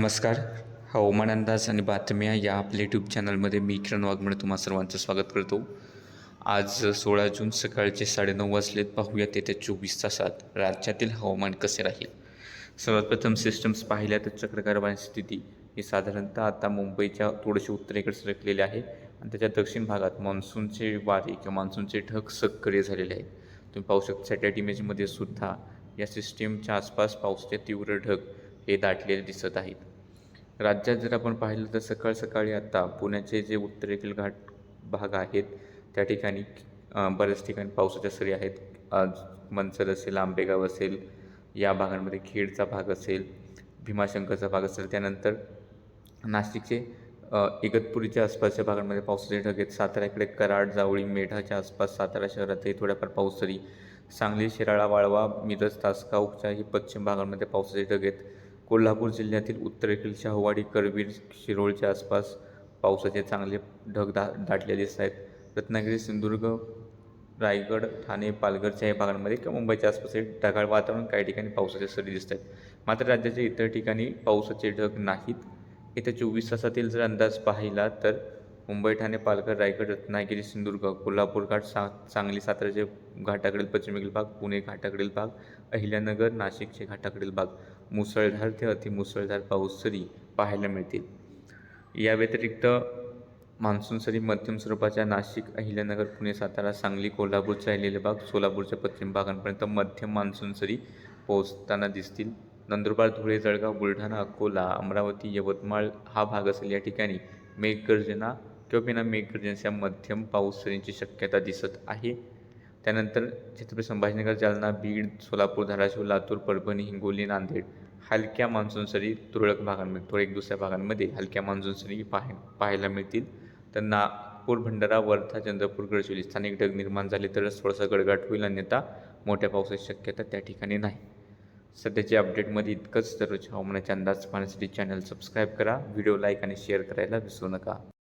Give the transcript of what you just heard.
नमस्कार. हवामान अंदाज आणि बातम्या या आपल्या यूट्यूब चॅनलमध्ये मी किरण वाघमळे तुम्हा सर्वांचं स्वागत करतो. आज सोळा जून सकाळचे साडेनऊ वाजलेत. पाहूयात येत्या चोवीस तासात राज्यातील हवामान कसे राहील? सर्वात प्रथम सिस्टम्स पाहिल्या तर चक्रकारवाणी स्थिती ही साधारणतः आता मुंबईच्या थोडेसे उत्तरेकडे सरकलेले आहे आणि त्याच्या दक्षिण भागात मान्सूनचे वारे किंवा मान्सूनचे ढग सक्रिय झालेले आहेत. तुम्ही पाहू शकता सॅटेलाईट इमेजमध्ये सुद्धा या सिस्टीमच्या आसपास पावसाचे तीव्र ढग हे दाटलेले दिसत आहेत. राज्यात जर आपण पाहिलं तर सकाळ सकाळी आत्ता पुण्याचे जे उत्तरेतील घाट भाग आहेत त्या ठिकाणी बऱ्याच ठिकाणी पावसाच्या सरी आहेत. आज मनसर असेल आंबेगाव असेल या भागांमध्ये खेडचा भाग असेल भीमाशंकरचा भाग असेल त्यानंतर नाशिकचे इगतपुरीच्या आसपासच्या भागांमध्ये पावसाचे ढग आहेत. साताऱ्याकडे कराड जावळी मेढाच्या आसपास सातारा शहरातही थोड्याफार पाऊस सरी सांगली शिराळा वाळवा मिरज तासगावच्याही पश्चिम भागांमध्ये पावसाचे ढग आहेत. कोल्हापूर जिल्ह्यातील उत्तरेकडील शाहवाडी करवीर शिरोळच्या आसपास पावसाचे चांगले ढग दा दाटले दिसत आहेत. रत्नागिरी सिंधुदुर्ग रायगड ठाणे पालघरच्या या भागांमध्ये किंवा मुंबईच्या आसपास एक ढगाळ वातावरण काही ठिकाणी पावसाच्या सरी दिसत आहेत. मात्र राज्याच्या इतर ठिकाणी पावसाचे ढग नाहीत. येत्या चोवीस तासातील जर अंदाज पाहिला तर मुंबई ठाणे पालघर रायगड रत्नागिरी सिंधुदुर्ग कोल्हापूर घाट सा सांगली साताराचे घाटाकडील पश्चिमेकडील भाग पुणे घाटाकडील भाग अहिल्यानगर नाशिकचे घाटाकडील भाग मुसळधार ते अतिमुसळधार पाऊस सरी पाहायला मिळतील. या व्यतिरिक्त मान्सून सरी मध्यम स्वरूपाच्या नाशिक अहिल्यानगर पुणे सातारा सांगली कोल्हापूरचा राहिलेले भाग सोलापूरच्या पश्चिम भागांपर्यंत मध्यम मान्सून सरी पोहोचताना दिसतील. नंदुरबार धुळे जळगाव बुलढाणा अकोला अमरावती यवतमाळ हा भाग असेल या ठिकाणी मेघगर्जना किंवा बिना मेघगर्जनेच्या मध्यम पाऊस सरींची शक्यता दिसत आहे. त्यानंतर छत्रपती संभाजीनगर जालना बीड सोलापूर धाराशिव लातूर परभणी हिंगोली नांदेड हलक्या मान्सून सरी तुरळक भागांमध्ये थोड्या एक दुसऱ्या भागांमध्ये हलक्या मान्सून सरी पाह पाहायला मिळतील. तर नागपूर भंडारा वर्धा चंद्रपूर गडचिरोली स्थानिक ढग निर्माण झाले तरच थोडासा गडगाट होईल. अन्यथा मोठ्या पावसाची शक्यता त्या ठिकाणी नाही. सध्याच्या अपडेटमध्ये इतकंच. दररोज हवामानाचे अंदाज पाहण्यासाठी चॅनल सबस्क्राईब करा. व्हिडिओ लाईक आणि शेअर करायला विसरू नका.